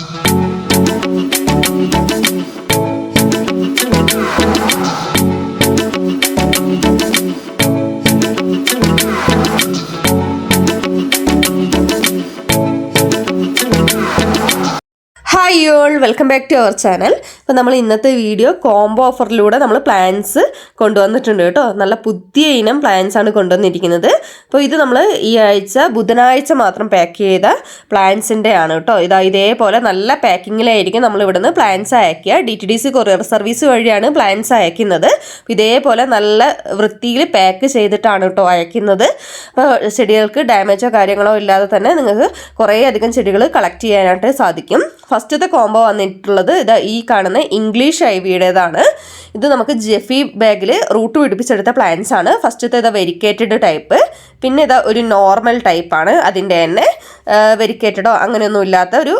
Thank you. Hi y'all welcome back to our channel അപ്പോൾ നമ്മൾ ഇന്നത്തെ വീഡിയോ കോംബോ ഓഫറിലൂടെ നമ്മൾ പ്ലാൻസ് കൊണ്ടുവന്നിട്ടുണ്ട് കേട്ടോ. നല്ല പുതിയ ഇനം പ്ലാൻസ് ആണ് കൊണ്ടുവന്നിരിക്കുന്നത്. അപ്പോൾ ഇത് നമ്മൾ ഈ ആഴ്ച ബുധനാഴ്ച മാത്രം പാക്ക് ചെയ്ത പ്ലാൻസിന്റെ ആണ് കേട്ടോ. ഇതാ ഇതേപോലെ നല്ല പാക്കിങ്ങിലായിരിക്കും നമ്മൾ ഇവിടുന്ന് പ്ലാൻസ് അയക്കുക. D T D C courier service വഴിയാണ് പ്ലാൻസ് അയക്കുന്നത്. ഇതേപോലെ നല്ല വൃത്തിയിൽ പാക്ക് ചെയ്തിട്ടാണ് കേട്ടോ അയക്കുന്നത്. അപ്പോൾ ചെടികൾക്ക് ഡാമേജോ കാര്യങ്ങളോ ഇല്ലാതെ തന്നെ നിങ്ങൾക്ക് കുറേ അധികം ചെടികൾ കളക്ട് ചെയ്യാനായിട്ട് സാധിക്കും. ഫസ്റ്റത്തെ കോംബോ വന്നിട്ടുള്ളത് ഇത് ഈ കാണുന്ന ഇംഗ്ലീഷ് ഐവിയുടേതാണ്. ഇത് നമുക്ക് ജെഫി ബാഗിൽ റൂട്ട് പിടിപ്പിച്ചെടുത്ത പ്ലാന്റ്സ് ആണ്. ഫസ്റ്റത്തെ ഇതാ വെരിക്കേറ്റഡ് ടൈപ്പ് പിന്നെ ഇതാ ഒരു നോർമൽ ടൈപ്പാണ് അതിന്റെ തന്നെ വെരിക്കേറ്റഡോ അങ്ങനെയൊന്നും ഇല്ലാത്ത ഒരു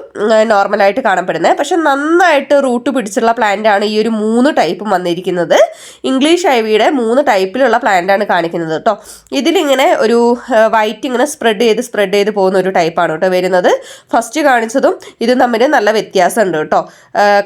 നോർമലായിട്ട് കാണപ്പെടുന്നത്. പക്ഷെ നന്നായിട്ട് റൂട്ട് പിടിച്ചുള്ള പ്ലാന്റ് ആണ് ഈ ഒരു മൂന്ന് ടൈപ്പും വന്നിരിക്കുന്നത്. ഇംഗ്ലീഷ് ഐവിയുടെ മൂന്ന് ടൈപ്പിലുള്ള പ്ലാന്റ് ആണ് കാണിക്കുന്നത് കേട്ടോ ഇതിലിങ്ങനെ ഒരു വൈറ്റ് ഇങ്ങനെ സ്പ്രെഡ് ചെയ്ത് സ്പ്രെഡ് ചെയ്ത് പോകുന്ന ഒരു ടൈപ്പാണ് കേട്ടോ വരുന്നത്. ഫസ്റ്റ് കാണിച്ചതും ഇതും തമ്മിൽ നല്ല വ്യത്യാസമുണ്ട് കേട്ടോ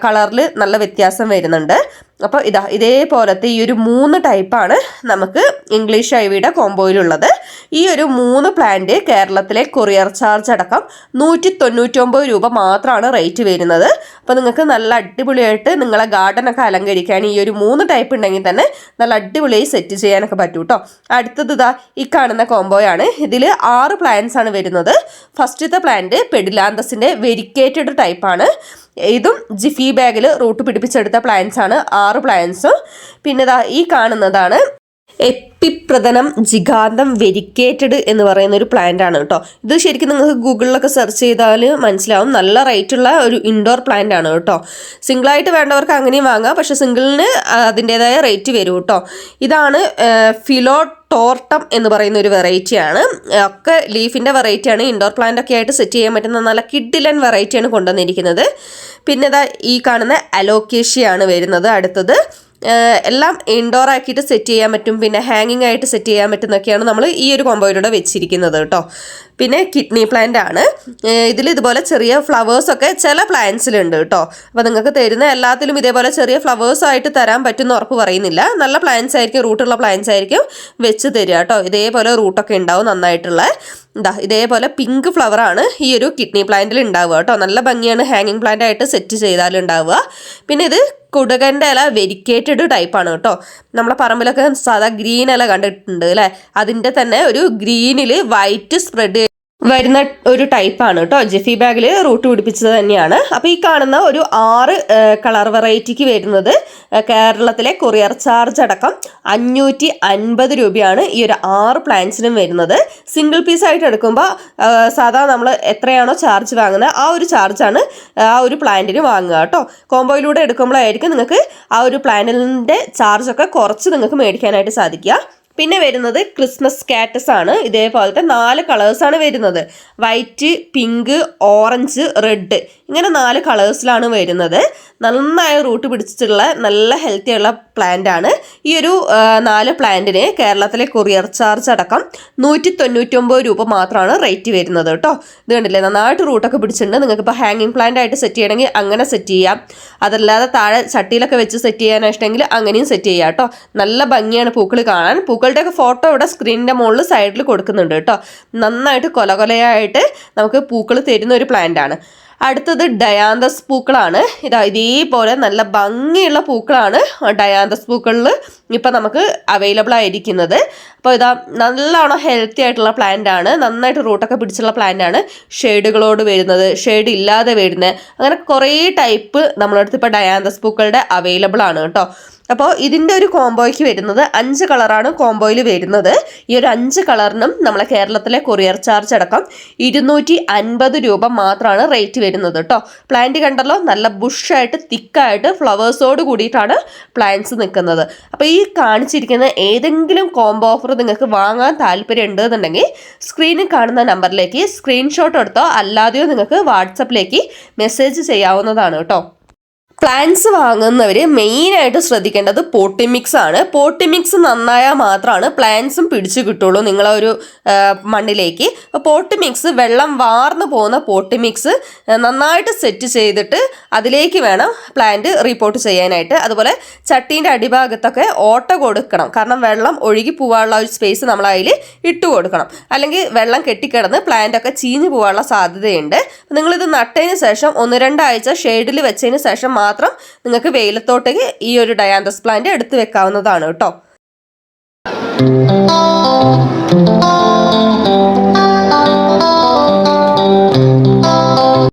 കളറിൽ നല്ല വ്യത്യാസം വരുന്നുണ്ട്. അപ്പോൾ ഇതാ ഇതേപോലത്തെ ഈ ഒരു മൂന്ന് ടൈപ്പാണ് നമുക്ക് ഇംഗ്ലീഷ് ഐവിയുടെ കോംബോയിലുള്ളത് ഈ ഒരു മൂന്ന് പ്ലാന്റ് കേരളത്തിലെ കൊറിയർ ചാർജ് അടക്കം നൂറ്റി തൊണ്ണൂറ്റൊമ്പത് രൂപ മാത്രമാണ് റേറ്റ് വരുന്നത്. അപ്പോൾ നിങ്ങൾക്ക് നല്ല അടിപൊളിയായിട്ട് നിങ്ങളെ ഗാർഡനൊക്കെ അലങ്കരിക്കാൻ ഈ ഒരു മൂന്ന് ടൈപ്പ് ഉണ്ടെങ്കിൽ തന്നെ നല്ല അടിപൊളിയായി സെറ്റ് ചെയ്യാനൊക്കെ പറ്റും കേട്ടോ അടുത്തത് ഇതാ ഈ കാണുന്ന കോംബോയാണ് ഇതിൽ ആറ് പ്ലാന്റ്സ് ആണ് വരുന്നത്. ഫസ്റ്റത്തെ പ്ലാന്റ് പെഡിലാന്തസിന്റെ വെരിക്കേറ്റഡ് ടൈപ്പാണ് ഇതും ജിഫി ബാഗിൽ റൂട്ട് പിടിപ്പിച്ചെടുത്ത പ്ലാന്റ്സ് ആണ്. ആറ് പ്ലാന്റ്സ് പിന്നെ ഈ കാണുന്നതാണ് എപ്പിപ്രതനം ജിഗാന്തം വെരിക്കേറ്റഡ് എന്ന് പറയുന്ന ഒരു പ്ലാന്റ് ആണ് കേട്ടോ. ഇത് ശരിക്കും നിങ്ങൾക്ക് ഗൂഗിളിലൊക്കെ സെർച്ച് ചെയ്താൽ മനസ്സിലാവും. നല്ല റേറ്റുള്ള ഒരു ഇൻഡോർ പ്ലാന്റ് ആണ് കേട്ടോ. സിംഗിളായിട്ട് വേണ്ടവർക്ക് അങ്ങനെയും വാങ്ങാം. പക്ഷെ സിംഗിളിന് അതിന്റെതായ റേറ്റ് വരും കേട്ടോ. ഇതാണ് ഫിലോ ടോർട്ടം എന്ന് പറയുന്ന ഒരു വെറൈറ്റിയാണ് ഒക്കെ ലീഫിന്റെ വെറൈറ്റിയാണ് ഇൻഡോർ പ്ലാന്റ് ഒക്കെ ആയിട്ട് സെറ്റ് ചെയ്യാൻ പറ്റുന്ന നല്ല കിഡിലൻ വെറൈറ്റിയാണ് കൊണ്ടുവന്നിരിക്കുന്നത്. പിന്നെ ഇതാ ഈ കാണുന്ന അലോക്കേഷ്യയാണ് വരുന്നത് അടുത്തത്. എല്ലാം ഇൻഡോർ ആക്കിയിട്ട് സെറ്റ് ചെയ്യാൻ പറ്റും. പിന്നെ ഹാങ്ങിങ് ആയിട്ട് സെറ്റ് ചെയ്യാൻ പറ്റുന്നൊക്കെയാണ് നമ്മൾ ഈ ഒരു കോമ്പോയിലൂടെ വെച്ചിരിക്കുന്നത് കേട്ടോ. പിന്നെ കിഡ്നി പ്ലാന്റ് ആണ്. ഇതിൽ ഇതുപോലെ ചെറിയ ഫ്ലവേഴ്സ് ഒക്കെ ചില പ്ലാന്റ്സിലുണ്ട് കേട്ടോ അപ്പോൾ നിങ്ങൾക്ക് തരുന്ന എല്ലാത്തിലും ഇതേപോലെ ചെറിയ ഫ്ലവേഴ്സ് ആയിട്ട് തരാൻ പറ്റുന്ന ഉറപ്പ് പറയുന്നില്ല. നല്ല പ്ലാന്റ്സ് ആയിരിക്കും റൂട്ടുള്ള പ്ലാന്റ്സ് ആയിരിക്കും വെച്ച് തരിക കേട്ടോ ഇതേപോലെ റൂട്ടൊക്കെ ഉണ്ടാവും നന്നായിട്ടുള്ള. എന്താ ഇതേപോലെ പിങ്ക് ഫ്ലവർ ആണ് ഈ ഒരു കിഡ്നി പ്ലാന്റിൽ ഉണ്ടാവുക കേട്ടോ നല്ല ഭംഗിയാണ് ഹാങ്ങിങ് പ്ലാന്റ് ആയിട്ട് സെറ്റ് ചെയ്താൽ ഉണ്ടാവുക. പിന്നെ ഇത് കുടുകന്റെ ഇല വെരിക്കേറ്റഡ് ടൈപ്പാണ് കേട്ടോ നമ്മളെ പറമ്പിലൊക്കെ സാധാ ഗ്രീൻ ഇല കണ്ടിട്ടുണ്ട് അല്ലേ അതിന്റെ തന്നെ ഒരു ഗ്രീനിൽ വൈറ്റ് സ്പ്രെഡ് വരുന്ന ഒരു ടൈപ്പാണ് കേട്ടോ ജെഫി ബാഗിൽ റൂട്ട് പിടിപ്പിച്ചത് തന്നെയാണ്. അപ്പോൾ ഈ കാണുന്ന ഒരു ആറ് കളർ വെറൈറ്റിക്ക് വരുന്നത് കേരളത്തിലെ കൊറിയർ ചാർജ് അടക്കം അഞ്ഞൂറ്റി അൻപത് രൂപയാണ് ഈ ഒരു ആറ് പ്ലാന്റ്സിനും വരുന്നത്. സിംഗിൾ പീസ് ആയിട്ട് എടുക്കുമ്പോൾ സാധാ നമ്മൾ എത്രയാണോ ചാർജ് വാങ്ങുന്നത് ആ ഒരു ചാർജാണ് ആ ഒരു പ്ലാന്റിന് വാങ്ങുക കേട്ടോ കോംബോയിലൂടെ എടുക്കുമ്പോഴായിരിക്കും നിങ്ങൾക്ക് ആ ഒരു പ്ലാന്റിന്റെ ചാർജൊക്കെ കുറച്ച് നിങ്ങൾക്ക് മേടിക്കാനായിട്ട് സാധിക്കുക. പിന്നെ വരുന്നത് ക്രിസ്മസ് കാറ്റസ് ആണ്. ഇതേപോലത്തെ നാല് കളേഴ്സ് ആണ് വരുന്നത്. വൈറ്റ് പിങ്ക് ഓറഞ്ച് റെഡ് ഇങ്ങനെ നാല് കളേഴ്സിലാണ് വരുന്നത്. നന്നായി റൂട്ട് പിടിച്ചിട്ടുള്ള നല്ല ഹെൽത്തി ഉള്ള പ്ലാന്റ് ആണ്. ഈ ഒരു നാല് പ്ലാന്റിന് കേരളത്തിലെ കൊറിയർ ചാർജ് അടക്കം നൂറ്റി തൊണ്ണൂറ്റൊമ്പത് രൂപ മാത്രമാണ് റേറ്റ് വരുന്നത് കേട്ടോ ഇത് കണ്ടില്ലേ? നന്നായിട്ട് റൂട്ടൊക്കെ പിടിച്ചിട്ടുണ്ട്. നിങ്ങൾക്ക് ഇപ്പോൾ ഹാങ്ങിങ് പ്ലാന്റ് ആയിട്ട് സെറ്റ് ചെയ്യണമെങ്കിൽ അങ്ങനെ സെറ്റ് ചെയ്യാം. അതല്ലാതെ താഴെ ചട്ടിയിലൊക്കെ വെച്ച് സെറ്റ് ചെയ്യാനായിട്ടെങ്കിൽ അങ്ങനെയും സെറ്റ് ചെയ്യാം കേട്ടോ നല്ല ഭംഗിയാണ് പൂക്കൾ കാണാൻ. പൂക്കളുടെയൊക്കെ ഫോട്ടോ ഇവിടെ സ്ക്രീനിന്റെ മുകളിൽ സൈഡിൽ കൊടുക്കുന്നുണ്ട് കേട്ടോ. നന്നായിട്ട് കൊല കൊലയായിട്ട് നമുക്ക് പൂക്കൾ തരുന്ന ഒരു പ്ലാന്റ് ആണ്. അടുത്തത് ഡയാന്തസ് പൂക്കളാണ്. ഇതാ ഇതേപോലെ നല്ല ഭംഗിയുള്ള പൂക്കളാണ് ഡയാന്തസ് പൂക്കളിൽ ഇപ്പം നമുക്ക് അവൈലബിൾ ആയിരിക്കുന്നത്. അപ്പോൾ ഇതാ നല്ലോണം ഹെൽത്തി ആയിട്ടുള്ള പ്ലാന്റ് ആണ്. നന്നായിട്ട് റൂട്ടൊക്കെ പിടിച്ചുള്ള പ്ലാന്റ് ആണ് ഷെയ്ഡുകളോട് വരുന്നത്. ഷെയ്ഡ് ഇല്ലാതെ വരുന്നത്. അങ്ങനെ കുറേ ടൈപ്പ് നമ്മളടുത്ത് ഇപ്പോൾ ഡയാന്തസ് പൂക്കളുടെ അവൈലബിൾ ആണ് കേട്ടോ. അപ്പോൾ ഇതിന്റെ ഒരു കോംബോയ്ക്ക് വരുന്നത് അഞ്ച് കളറാണ് കോംബോയിൽ വരുന്നത്. ഈ ഒരു അഞ്ച് കളറിനും നമ്മളെ കേരളത്തിലെ കൊറിയർ ചാർജ് അടക്കം ഇരുന്നൂറ്റി രൂപ മാത്രമാണ് റേറ്റ് വരുന്നത് കേട്ടോ പ്ലാന്റ് കണ്ടല്ലോ നല്ല ബുഷായിട്ട് തിക്കായിട്ട് ഫ്ലവേഴ്സോട് കൂടിയിട്ടാണ് പ്ലാന്റ്സ് നിൽക്കുന്നത് അപ്പോൾ ഈ കാണിച്ചിരിക്കുന്ന ഏതെങ്കിലും കോംബോ ഓഫർ നിങ്ങൾക്ക് വാങ്ങാൻ താല്പര്യം ഉണ്ടെന്നുണ്ടെങ്കിൽ സ്ക്രീനിൽ കാണുന്ന നമ്പറിലേക്ക് സ്ക്രീൻഷോട്ട് എടുത്തോ അല്ലാതെയോ നിങ്ങൾക്ക് വാട്സപ്പിലേക്ക് മെസ്സേജ് ചെയ്യാവുന്നതാണ് കേട്ടോ പ്ലാന്റ്സ് വാങ്ങുന്നവർ മെയിനായിട്ട് ശ്രദ്ധിക്കേണ്ടത് പോട്ടിമിക്സ് ആണ്. പോട്ടിമിക്സ് നന്നായാൽ മാത്രമാണ് പ്ലാന്റ്സും പിടിച്ചു കിട്ടുള്ളൂ നിങ്ങളെ ഒരു മണ്ണിലേക്ക്. പോട്ടിമിക്സ് പോട്ടി മിക്സ് വെള്ളം വാർന്നു പോകുന്ന പോട്ടിമിക്സ് നന്നായിട്ട് സെറ്റ് ചെയ്തിട്ട് അതിലേക്ക് വേണം പ്ലാന്റ് റിപ്പോർട്ട് ചെയ്യാനായിട്ട്. അതുപോലെ ചട്ടീന്റെ അടിഭാഗത്തൊക്കെ ഓട്ട കൊടുക്കണം. കാരണം വെള്ളം ഒഴുകി പോകാനുള്ള ഒരു സ്പേസ് നമ്മൾ അതിൽ ഇട്ട് കൊടുക്കണം. അല്ലെങ്കിൽ വെള്ളം കെട്ടിക്കിടന്ന് പ്ലാന്റൊക്കെ ചീഞ്ഞു പോകാനുള്ള സാധ്യതയുണ്ട്. നിങ്ങളിത് നട്ടതിന് ശേഷം ഒന്ന് രണ്ടാഴ്ച ഷെയ്ഡിൽ വെച്ചതിന് ശേഷം മാത്രം നിങ്ങൾക്ക് വെയിലത്തോട്ടേക്ക് ഈ ഒരു ഡയാന്തസ് പ്ലാന്റ് എടുത്തു വെക്കാവുന്നതാണ് കേട്ടോ.